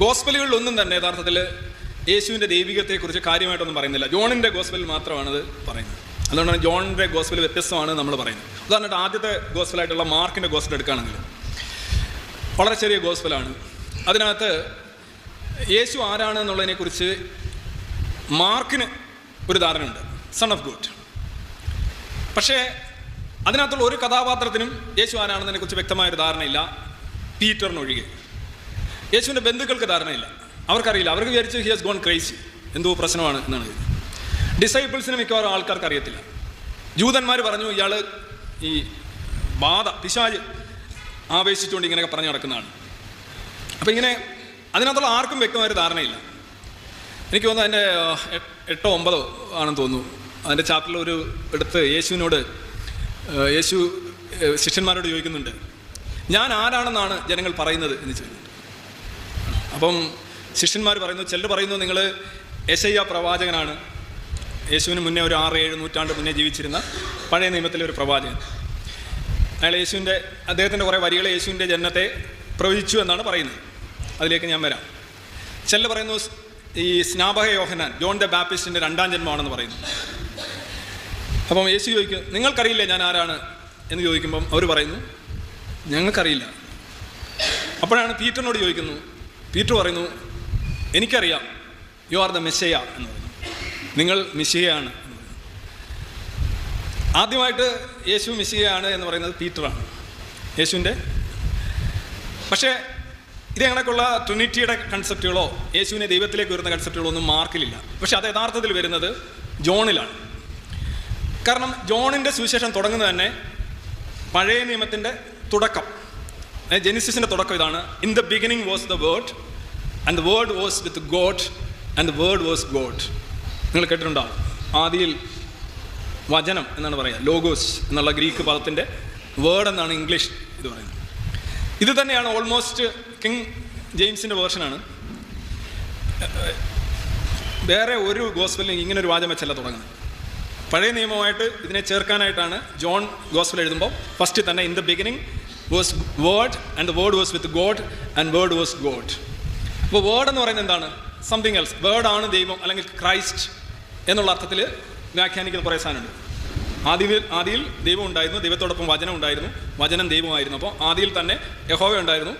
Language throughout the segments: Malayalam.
ഗോസ്പലുകളിൽ ഒന്നും തന്നെ യഥാർത്ഥത്തിൽ യേശുവിന്റെ ദൈവികത്തെക്കുറിച്ച് കാര്യമായിട്ടൊന്നും പറയുന്നില്ല. ജോണിന്റെ ഗോസ്പലിൽ മാത്രമാണത് പറയുന്നത്. അതുകൊണ്ടാണ് ജോണിന്റെ ഗോസ്പൽ വ്യത്യസ്തമാണ് നമ്മൾ പറയുന്നത്. ഉദാഹരണമായിട്ട് ആദ്യത്തെ ഗോസ്പലായിട്ടുള്ള മാർക്കിന്റെ ഗോസ്പൽ എടുക്കുകയാണെങ്കിൽ. വളരെ ചെറിയ ഗോസ്പലാണ്. അതിനകത്ത് യേശു ആരാണ് എന്നുള്ളതിനെക്കുറിച്ച് മാർക്കിന് ഒരു ധാരണയുണ്ട്. സൺ ഓഫ് ഗോഡ് പക്ഷേ അതിനകത്തുള്ള ഒരു കഥാപാത്രത്തിനും യേശു ആരാണെന്നതിനെക്കുറിച്ച് വ്യക്തമായൊരു ധാരണയില്ല. പീറ്ററിനൊഴികെ. യേശുവിന്റെ ബന്ധുക്കൾക്ക് ധാരണയില്ല. അവർക്കറിയില്ല. അവർക്ക് വിചാരിച്ചു ഹി ഹാസ് ഗോൺ ക്രൈസി എന്തോ പ്രശ്നമാണ് എന്നാണ് ഡിസൈബിൾസിന് മിക്കവാറും ആൾക്കാർക്ക് അറിയത്തില്ല. ജൂതന്മാർ പറഞ്ഞു ഇയാൾ ഈ ബാധ പിശാജ് ആവേശിച്ചുകൊണ്ട് ഇങ്ങനെയൊക്കെ പറഞ്ഞു നടക്കുന്നതാണ്. അപ്പം ഇങ്ങനെ അതിനകത്തുള്ള ആർക്കും വ്യക്തമായൊരു ധാരണയില്ല. എനിക്ക് തോന്നുന്നു അതിന്റെ എട്ടോ ഒമ്പതോ ആണെന്ന് തോന്നുന്നു. അതിന്റെ ചാപ്റ്ററിൽ ഒരു എടുത്ത് യേശുവിനോട് യേശു ശിഷ്യന്മാരോട് ചോദിക്കുന്നുണ്ട്. ഞാൻ ആരാണെന്നാണ് ജനങ്ങൾ പറയുന്നത്? എന്ന് ചോദിക്കുന്നുണ്ട് അപ്പം ശിഷ്യന്മാർ പറയുന്നു ചിലർ പറയുന്നു നിങ്ങൾ യശയ്യ പ്രവാചകനാണ്. യേശുവിന് മുന്നേ ഒരു ആറ് ഏഴ് നൂറ്റാണ്ട് മുന്നേ ജീവിച്ചിരുന്ന പഴയ നിയമത്തിലെ ഒരു പ്രവാചകൻ. അയാൾ യേശുവിന്റെ അദ്ദേഹത്തിന്റെ കുറേ വരികൾ യേശുവിന്റെ ജനനത്തെ പ്രവചിച്ചു എന്നാണ് പറയുന്നത്. അതിലേക്ക് ഞാൻ വരാം. ചില പറയുന്നു ഈ സ്നാപക യോഹനാൻ ജോൺ ദ ബാപ്റ്റിസ്റ്റിന്റെ രണ്ടാം ജന്മമാണെന്ന് പറയുന്നു. അപ്പം യേശു ചോദിക്കും നിങ്ങൾക്കറിയില്ലേ ഞാൻ ആരാണ്? എന്ന് ചോദിക്കുമ്പം അവർ പറയുന്നു ഞങ്ങൾക്കറിയില്ല. അപ്പോഴാണ് പീറ്ററിനോട് ചോദിക്കുന്നു പീറ്റർ പറയുന്നു എനിക്കറിയാം യു ആർ ദ മെസ്സയ എന്ന് പറയുന്നു. നിങ്ങൾ മിസ്സിയാണ് ആദ്യമായിട്ട് യേശു മിസ്സിയാണ് എന്ന് പറയുന്നത് പീറ്ററാണ്. യേശുവിന്റെ പക്ഷേ ഇത് കണക്കുള്ള ട്രിനിറ്റിയുടെ കൺസെപ്റ്റുകളോ യേശുവിനെ ദൈവത്തിലേക്ക് വരുന്ന കൺസെപ്റ്റുകളോ ഒന്നും മാർക്കിലില്ല. പക്ഷെ അത് യഥാർത്ഥത്തിൽ വരുന്നത് ജോണിലാണ്. കാരണം ജോണിന്റെ സുവിശേഷം തുടങ്ങുന്നത് തന്നെ പഴയ നിയമത്തിന്റെ തുടക്കം. ജെനിസിസിന്റെ തുടക്കം ഇതാണ്. In the beginning was the word and the word was with God and the word was God നിങ്ങൾ കേട്ടിട്ടുണ്ടാവും ആദിയിൽ വചനം എന്നാണ് പറയുക ലോഗോസ് എന്നുള്ള ഗ്രീക്ക് പദത്തിന്റെ വേർഡ് എന്നാണ് ഇംഗ്ലീഷ് ഇത് പറയുന്നത്. ഇത് തന്നെയാണ് ഓൾമോസ്റ്റ് കിങ് ജെയിംസിന്റെ വേർഷനാണ് വേറെ ഒരു ഗോസ്ബലിനും ഇങ്ങനെ ഒരു വെച്ചല്ല തുടങ്ങുന്നത്. പഴയ നിയമമായിട്ട് ഇതിനെ ചേർക്കാനായിട്ടാണ് ജോൺ ഗോസ്ബൽ എഴുതുമ്പോൾ ഫസ്റ്റ് തന്നെ in the beginning was word and the word was with God and word was God അപ്പോൾ വേർഡ് എന്ന് പറയുന്നത് എന്താണ്? സംതിങ് എൽസ് ആണ് ദൈവം അല്ലെങ്കിൽ ക്രൈസ്റ്റ് എന്നുള്ള അർത്ഥത്തിൽ വ്യാഖ്യാനിക്കുന്ന കുറേ സാധനമുണ്ട്. ആദ്യ ആദിയിൽ ദൈവം ഉണ്ടായിരുന്നു ദൈവത്തോടൊപ്പം വചനം ഉണ്ടായിരുന്നു വചനം ദൈവമായിരുന്നു അപ്പോൾ ആദിയിൽ തന്നെ യഹോവ ഉണ്ടായിരുന്നു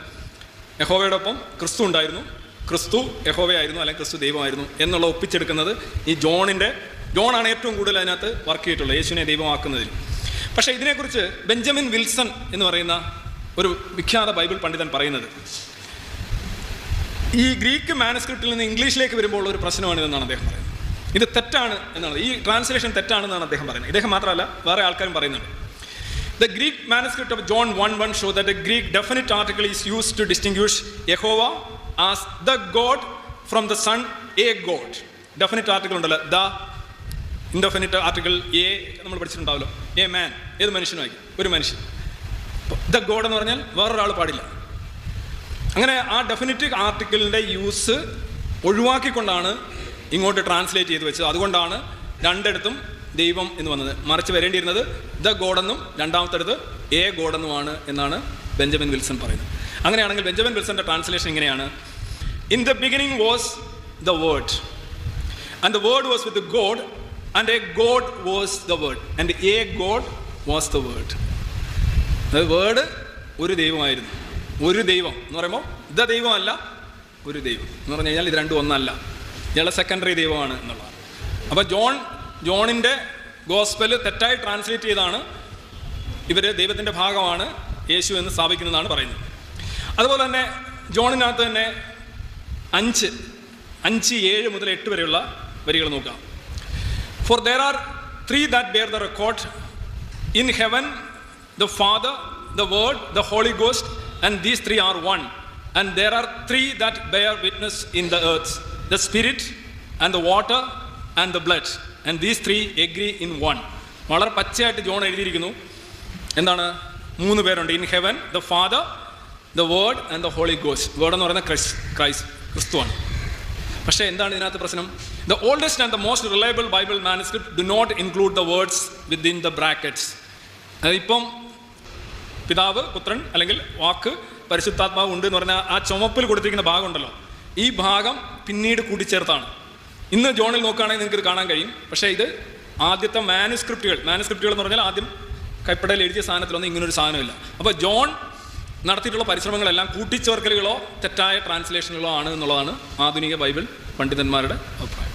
യഹോവയോടൊപ്പം ക്രിസ്തു ഉണ്ടായിരുന്നു ക്രിസ്തു യഹോവയായിരുന്നു അല്ലെങ്കിൽ ക്രിസ്തു ദൈവമായിരുന്നു എന്നുള്ള ഒപ്പിച്ചെടുക്കുന്നത് ഈ ജോണിന്റെ ജോണാണ് ഏറ്റവും കൂടുതൽ അതിനകത്ത് വർക്ക് ചെയ്തിട്ടുള്ളത്. യേശുവിനെ ദൈവമാക്കുന്നതിൽ. പക്ഷേ ഇതിനെക്കുറിച്ച് ബെഞ്ചമിൻ വിൽസൺ എന്ന് പറയുന്ന ഒരു വിഖ്യാത ബൈബിൾ പണ്ഡിതൻ പറയുന്നത്. ഈ ഗ്രീക്ക് മാനസ്ക്രിപ്റ്റിൽ നിന്ന് ഇംഗ്ലീഷിലേക്ക് വരുമ്പോൾ ഒരു പ്രശ്നമാണ് ഇതെന്നാണ് അദ്ദേഹം പറയുന്നത്. ഇത് തെറ്റാണ് എന്നാണ്. ഈ ട്രാൻസ്ലേഷൻ തെറ്റാണെന്നാണ് അദ്ദേഹം പറയുന്നത്. ഇദ്ദേഹം മാത്രമല്ല വേറെ ആൾക്കാരും പറയുന്നുണ്ട്. The Greek manuscript of John one one show the Greek definite article is use to distinguish Jehovah as the God from the son a God definite article ഉണ്ടല്ലോ. ദ ഇൻഡെഫിനിറ്റ് ആർട്ടിക്കിൾ എ നമ്മൾ പഠിച്ചിട്ടുണ്ടാവല്ലോ. എ മാൻ ഏത് മനുഷ്യനുമായി ഒരു മനുഷ്യൻ. ദ ഗോഡ് എന്ന് പറഞ്ഞാൽ വേറൊരാൾ പാടില്ല. അങ്ങനെ ആ ഡെഫിനിറ്റ് ആർട്ടിക്കിളിന്റെ യൂസ് ഒഴിവാക്കിക്കൊണ്ടാണ് ഇങ്ങോട്ട് ട്രാൻസ്ലേറ്റ് ചെയ്ത് വെച്ചത്. അതുകൊണ്ടാണ് രണ്ടിടത്തും ദൈവം എന്ന് വന്നത്. മറിച്ച് വരേണ്ടിയിരുന്നത് ദ ഗോഡെന്നും രണ്ടാമത്തെടുത്ത് എ ഗോഡെന്നുമാണ് എന്നാണ് ബെഞ്ചമിൻ വിൽസൺ പറയുന്നത്. അങ്ങനെയാണെങ്കിൽ ബെഞ്ചമിൻ വിൽസന്റെ ട്രാൻസ്ലേഷൻ ഇങ്ങനെയാണ്. In the beginning was the word and the word was with God and a God was the word and a God was the word word ഒരു ദൈവമായിരുന്നു. ഒരു ദൈവം എന്ന് പറയുമ്പോൾ ഇത് ദൈവമല്ല ഒരു ദൈവം എന്ന് പറഞ്ഞു കഴിഞ്ഞാൽ ഇത് രണ്ടും ഒന്നല്ല. ഇയാളെ സെക്കൻഡറി ദൈവമാണ് എന്നുള്ളതാണ്. അപ്പോൾ ജോൺ ജോണിന്റെ ഗോസ്പെൽ തെറ്റായി ട്രാൻസ്ലേറ്റ് ചെയ്താണ്. ഇവർ ദൈവത്തിന്റെ ഭാഗമാണ് യേശു എന്ന് സ്ഥാപിക്കുന്നതാണ് പറയുന്നത്. അതുപോലെ തന്നെ ജോണിനകത്ത് തന്നെ അഞ്ച് അഞ്ച് ഏഴ് മുതൽ എട്ട് വരെയുള്ള വരികൾ നോക്കാം. For there are three that bear the record in heaven the father the word the holy ghost and these three are one and there are three that bear witness in the earth the spirit and the water and the blood and these three agree in one വളരെ പച്ചയായിട്ട് ജോൺ എഴുതിയിരിക്കുന്നു. എന്താണ്? മൂന്ന് പേരുണ്ട്. In heaven the father the word and the holy ghost word എന്ന് പറയുന്നത് ക്രൈസ് ക്രൈസ് ക്രിസ്തുവാണ്. പക്ഷേ എന്താണ് ഇതിനകത്ത് പ്രശ്നം? The oldest and the most reliable Bible manuscript do not include the words within the brackets ഇപ്പം പിതാവ് പുത്രൻ അല്ലെങ്കിൽ വാക്ക് പരിശുദ്ധാത്മാവ് ഉണ്ട് എന്ന് പറഞ്ഞാൽ ആ ചുമപ്പിൽ കൊടുത്തിരിക്കുന്ന ഭാഗമുണ്ടല്ലോ ഈ ഭാഗം പിന്നീട് കൂട്ടിച്ചേർത്താണ്. ഇന്ന് ജോണിൽ നോക്കുകയാണെങ്കിൽ നിങ്ങൾക്ക് ഇത് കാണാൻ കഴിയും. പക്ഷേ ഇത് ആദ്യത്തെ മാനുസ്ക്രിപ്റ്റുകൾ മാനുസ്ക്രിപ്റ്റുകൾ എന്ന് പറഞ്ഞാൽ ആദ്യം കൈപ്പടയിൽ എഴുതിയ സാധനത്തിലൊന്നും ഇങ്ങനൊരു സാധനമില്ല. അപ്പോൾ ജോൺ നടത്തിയിട്ടുള്ള പരിശ്രമങ്ങളെല്ലാം കൂട്ടിച്ചേർക്കലുകളോ തെറ്റായ ട്രാൻസ്ലേഷനുകളോ ആണ് എന്നുള്ളതാണ് ആധുനിക ബൈബിൾ പണ്ഡിതന്മാരുടെ അഭിപ്രായം.